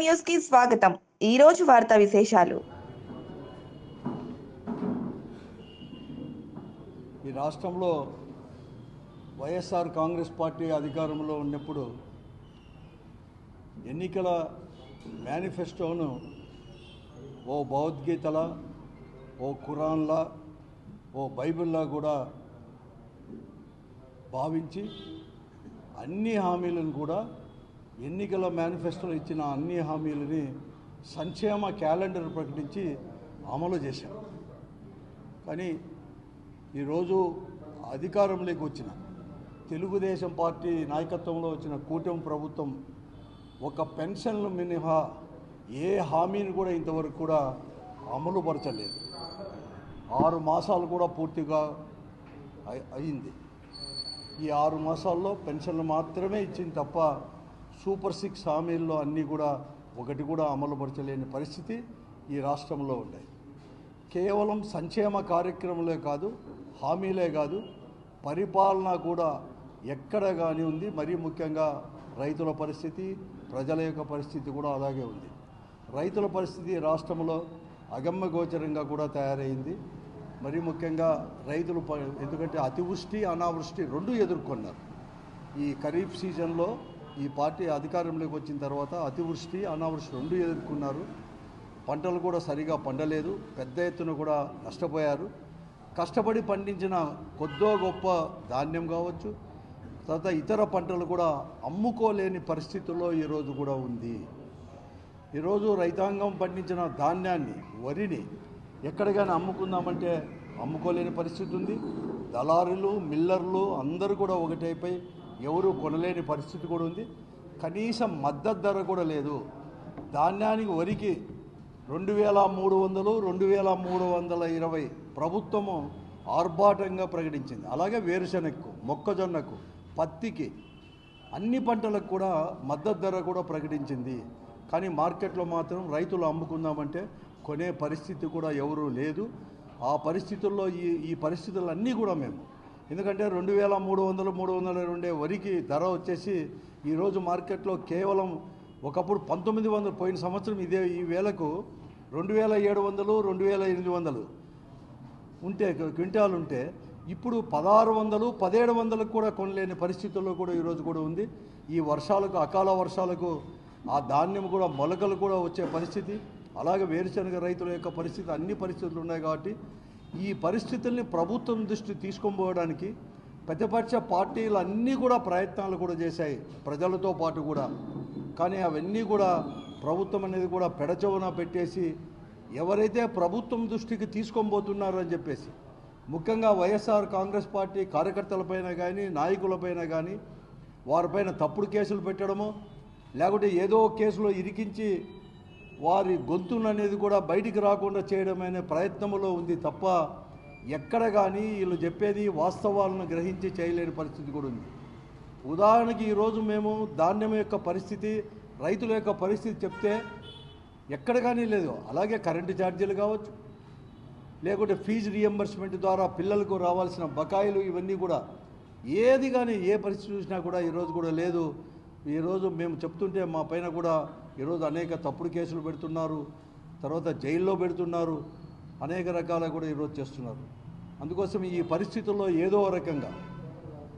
న్యూస్కి స్వాగతం. ఈ రోజు వార్తా విశేషాలు. ఈ రాష్ట్రంలో వైఎస్ఆర్ కాంగ్రెస్ పార్టీ అధికారంలో ఉన్నప్పుడు ఎన్నికల మేనిఫెస్టోను ఓ భగవద్గీతలా ఓ ఖురాన్లా ఓ బైబిల్లా కూడా భావించి అన్ని హామీలను కూడా ఎన్నికల మేనిఫెస్టోలో ఇచ్చిన అన్ని హామీలని సంక్షేమ క్యాలెండర్ ప్రకటించి అమలు చేశారు కానీ ఈరోజు అధికారంలోకి వచ్చిన తెలుగుదేశం పార్టీ నాయకత్వంలో వచ్చిన కూటమి ప్రభుత్వం ఒక పెన్షన్లు మినహా ఏ హామీని కూడా ఇంతవరకు కూడా అమలుపరచలేదు. ఆరు మాసాలు కూడా పూర్తిగా అయింది. ఈ ఆరు మాసాల్లో పెన్షన్లు మాత్రమే ఇచ్చింది తప్ప సూపర్ సిక్స్ హామీల్లో అన్నీ కూడా ఒకటి కూడా అమలుపరచలేని పరిస్థితి ఈ రాష్ట్రంలో ఉన్నాయి. కేవలం సంక్షేమ కార్యక్రమాలే కాదు హామీలే కాదు పరిపాలన కూడా ఎక్కడ కానీ ఉంది. మరీ ముఖ్యంగా రైతుల పరిస్థితి ప్రజల యొక్క పరిస్థితి కూడా అలాగే ఉంది. రైతుల పరిస్థితి రాష్ట్రంలో అగమ్యగోచరంగా కూడా తయారైంది. మరీ ముఖ్యంగా రైతులు ప- ఎందుకంటే అతివృష్టి అనావృష్టి రెండు ఎదుర్కొన్నారు. ఈ ఖరీఫ్ సీజన్లో ఈ పార్టీ అధికారంలోకి వచ్చిన తర్వాత అతివృష్టి అనావృష్టి రెండు ఎదుర్కొన్నారు. పంటలు కూడా సరిగా పండలేదు. పెద్ద ఎత్తున కూడా నష్టపోయారు. కష్టపడి పండించిన కొద్దో గొప్ప ధాన్యం కావచ్చు తర్వాత ఇతర పంటలు కూడా అమ్ముకోలేని పరిస్థితుల్లో ఈరోజు కూడా ఉంది. ఈరోజు రైతాంగం పండించిన ధాన్యాన్ని వరిని ఎక్కడికైనా అమ్ముకుందామంటే అమ్ముకోలేని పరిస్థితి ఉంది. దళారులు మిల్లర్లు అందరూ కూడా ఒకటైపోయి ఎవరు కొనలేని పరిస్థితి కూడా ఉంది. కనీసం మద్దతు ధర కూడా లేదు. ధాన్యానికి వరికి రెండు వేల మూడు వందలు రెండు వేల మూడు వందల ఇరవై ప్రభుత్వము ఆర్భాటంగా ప్రకటించింది. అలాగే వేరుశనగకు మొక్కజొన్నకు పత్తికి అన్ని పంటలకు కూడా మద్దతు ధర కూడా ప్రకటించింది. కానీ మార్కెట్లో మాత్రం రైతులు అమ్ముకుందామంటే కొనే పరిస్థితి కూడా ఎవరూ లేదు. ఆ పరిస్థితుల్లో ఈ ఈ పరిస్థితులన్నీ కూడా మేము ఎందుకంటే రెండు వేల మూడు వందలు మూడు వందల ఉండే వరికి ధర వచ్చేసి ఈరోజు మార్కెట్లో కేవలం ఒకప్పుడు పంతొమ్మిది వందలు పోయిన సంవత్సరం ఇదే ఈ వేలకు రెండు వేల ఏడు వందలు రెండు వేల ఎనిమిది వందలు ఉంటే క్వింటాలు ఉంటే ఇప్పుడు పదహారు వందలు పదిహేడు వందలకు కూడా కొనలేని పరిస్థితుల్లో కూడా ఈరోజు కూడా ఉంది. ఈ వర్షాలకు అకాల వర్షాలకు ఆ ధాన్యం కూడా మొలకలు కూడా వచ్చే పరిస్థితి. అలాగే వేరుశనగ రైతుల యొక్క పరిస్థితి అన్ని పరిస్థితులు ఉన్నాయి కాబట్టి ఈ పరిస్థితుల్ని ప్రభుత్వం దృష్టి తీసుకొని ప్రతిపక్ష పార్టీలు అన్నీ కూడా ప్రయత్నాలు కూడా చేశాయి ప్రజలతో పాటు కూడా. కానీ అవన్నీ కూడా ప్రభుత్వం అనేది కూడా పెడచవన పెట్టేసి ఎవరైతే ప్రభుత్వం దృష్టికి తీసుకొని అని చెప్పేసి ముఖ్యంగా వైఎస్ఆర్ కాంగ్రెస్ పార్టీ కార్యకర్తలపైన కానీ నాయకులపైన కానీ వారిపైన తప్పుడు కేసులు పెట్టడము లేకుంటే ఏదో కేసులో ఇరికించి వారి గొంతులు అనేది కూడా బయటికి రాకుండా చేయడమనే ప్రయత్నంలో ఉంది తప్ప ఎక్కడ కానీ వీళ్ళు చెప్పేది వాస్తవాలను గ్రహించి చేయలేని పరిస్థితి కూడా ఉంది. ఉదాహరణకి ఈరోజు మేము ధాన్యం యొక్క పరిస్థితి రైతుల యొక్క పరిస్థితి చెప్తే ఎక్కడ కానీ లేదు. అలాగే కరెంటు ఛార్జీలు కావచ్చు లేకుంటే ఫీజు రియంబర్స్మెంట్ ద్వారా పిల్లలకు రావాల్సిన బకాయిలు ఇవన్నీ కూడా ఏది కానీ ఏ పరిస్థితి చూసినా కూడా ఈరోజు కూడా లేదు. ఈరోజు మేము చెప్తుంటే మా పైన కూడా ఈరోజు అనేక తప్పుడు కేసులు పెడుతున్నారు తర్వాత జైల్లో పెడుతున్నారు అనేక రకాల కూడా ఈరోజు చేస్తున్నారు. అందుకోసం ఈ పరిస్థితుల్లో ఏదో రకంగా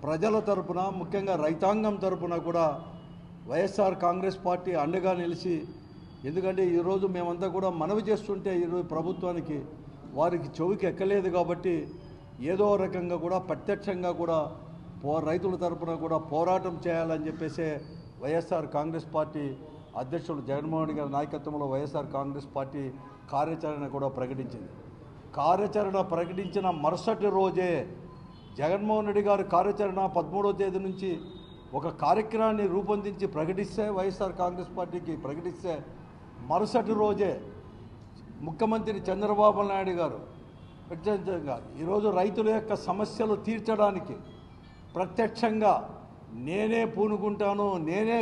ప్రజల తరపున ముఖ్యంగా రైతాంగం తరపున కూడా వైఎస్ఆర్ కాంగ్రెస్ పార్టీ అండగా నిలిచి ఎందుకంటే ఈరోజు మేమంతా కూడా మనవి చేస్తుంటే ఈరోజు ప్రభుత్వానికి వారికి చెవికి ఎక్కలేదు కాబట్టి ఏదో రకంగా కూడా ప్రత్యక్షంగా కూడా పో రైతుల తరపున కూడా పోరాటం చేయాలని చెప్పేసే వైఎస్ఆర్ కాంగ్రెస్ పార్టీ అధ్యక్షుడు జగన్మోహన్ రెడ్డి గారి నాయకత్వంలో వైఎస్ఆర్ కాంగ్రెస్ పార్టీ కార్యాచరణ కూడా ప్రకటించింది. కార్యాచరణ ప్రకటించిన మరుసటి రోజే జగన్మోహన్ రెడ్డి గారు కార్యాచరణ పదమూడవ తేదీ నుంచి ఒక కార్యక్రమాన్ని రూపొందించి ప్రకటిస్తే వైఎస్ఆర్ కాంగ్రెస్ పార్టీకి ప్రకటిస్తే మరుసటి రోజే ముఖ్యమంత్రి చంద్రబాబు నాయుడు గారు ప్రత్యక్షంగా ఈరోజు రైతుల యొక్క సమస్యలు తీర్చడానికి ప్రత్యక్షంగా నేనే పూనుకుంటాను నేనే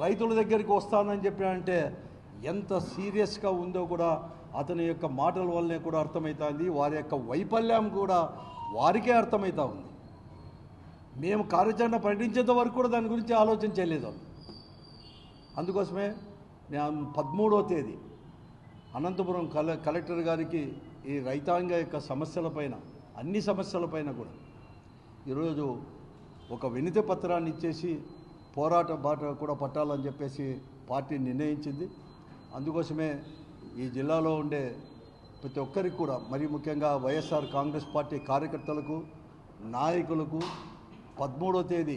రైతుల దగ్గరికి వస్తానని చెప్పానంటే ఎంత సీరియస్గా ఉందో కూడా అతని యొక్క మాటల వల్లనే కూడా అర్థమవుతుంది వారి యొక్క వైఫల్యం కూడా వారికే అర్థమవుతా ఉంది. మేము కార్యాచరణ ప్రకటించేంత వరకు కూడా దాని గురించి ఆలోచన చేయలేదు అందుకోసమే నేను పదమూడవ తేదీ అనంతపురం కల కలెక్టర్ గారికి ఈ రైతాంగ యొక్క సమస్యలపైన అన్ని సమస్యలపైన కూడా ఈరోజు ఒక వినతి పత్రాన్ని ఇచ్చేసి పోరాట బాట కూడా పట్టాలని చెప్పేసి పార్టీ నిర్ణయించింది. అందుకోసమే ఈ జిల్లాలో ఉండే ప్రతి ఒక్కరికి కూడా మరి ముఖ్యంగా వైఎస్ఆర్ కాంగ్రెస్ పార్టీ కార్యకర్తలకు నాయకులకు పదమూడో తేదీ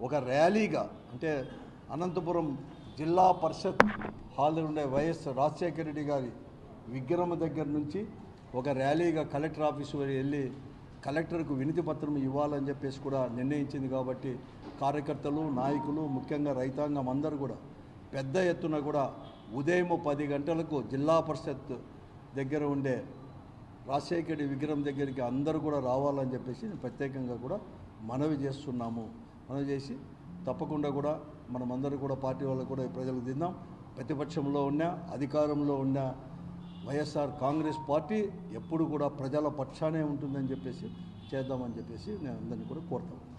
ఒక ర్యాలీగా అంటే అనంతపురం జిల్లా పరిషత్ హాల్లో ఉండే వైఎస్ రాజశేఖర రెడ్డి గారి విగ్రహం దగ్గర నుంచి ఒక ర్యాలీగా కలెక్టర్ ఆఫీస్ వెళ్ళి కలెక్టర్కు వినతి పత్రం ఇవ్వాలని చెప్పేసి కూడా నిర్ణయించింది కాబట్టి కార్యకర్తలు నాయకులు ముఖ్యంగా రైతాంగం అందరూ కూడా పెద్ద ఎత్తున కూడా ఉదయం పది గంటలకు జిల్లా పరిషత్ దగ్గర ఉండే రాజశేఖరి విగ్రహం దగ్గరికి అందరూ కూడా రావాలని చెప్పేసి నేను ప్రత్యేకంగా కూడా మనవి చేస్తున్నాము. మనవి చేసి తప్పకుండా కూడా మనమందరూ కూడా పార్టీ వాళ్ళు కూడా ప్రజలకు దిద్దాం ప్రతిపక్షంలో ఉన్న అధికారంలో ఉన్న వైఎస్ఆర్ కాంగ్రెస్ పార్టీ ఎప్పుడు కూడా ప్రజల పక్షానే ఉంటుందని చెప్పేసి చేద్దామని చెప్పేసి నేను అందరినీ కూడా కోరుతాను